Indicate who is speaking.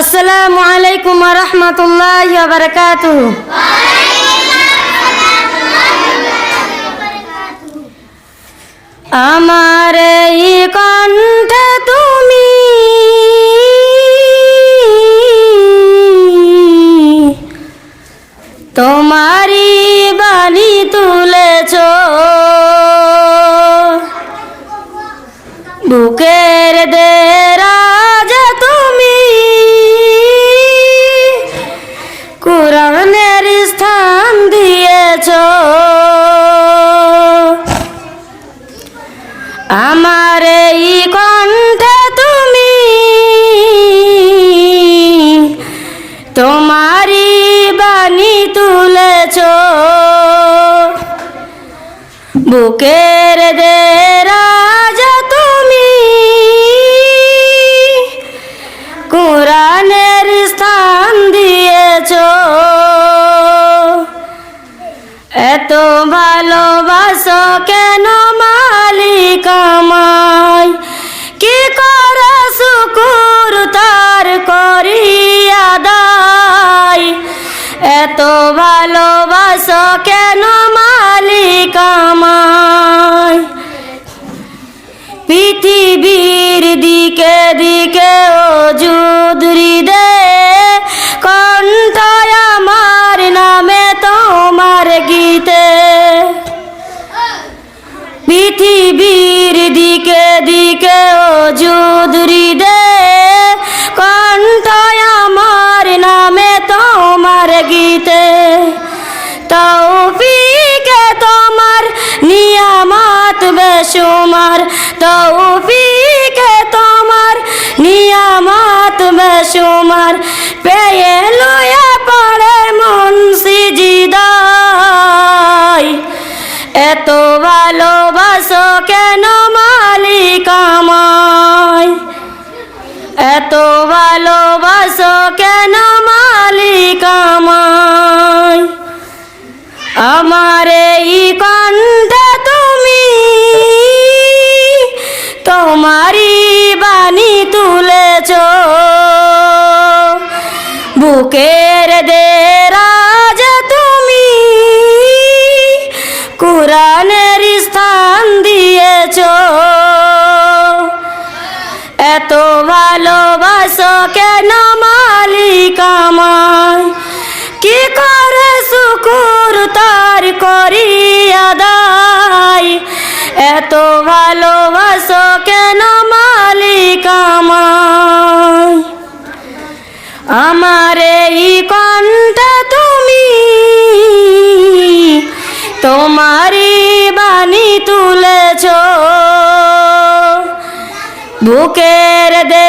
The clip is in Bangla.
Speaker 1: আসসালামু আলাইকুম রহমতুল্লাহ বারকাতুহ। আমার এই কণ্ঠ তুমি তোমারি বাণী তুলেছ। বুকের দেরাজ আমার এই কণ্ঠে তুমি তোমারি বাণী তুলেছ। বুকের দে এত ভালোবাসো কেন মালিক আমায়? কি করে শুকুর তার করিয়া দায় এত ভালোবাসো কেন মালিক আমায়? পৃথিবীর দিকে দিকে দিকে ও যুদরি দে কণ্ঠ আমার নামে তোমার গীতে। তৌফিকে তোমার নিয়ামত বেশুমার। তৌফিকে তোমার নিয়ামত বেশুমার। পেয়ে লয়া পড়ে মুন্সি জিদায় এত ভালোবাসো এত ভালোবাসো কেন মালিক আমায়? আমার এই কণ্ঠে তুমি তোমারই বাণী তুলেছ। বুকের দে তার করিয়া এত ভালোবাসো কেন মালিক আমার এই কণ্ঠ তুমি তোমারি বাণী তুলেছ। বুকের দে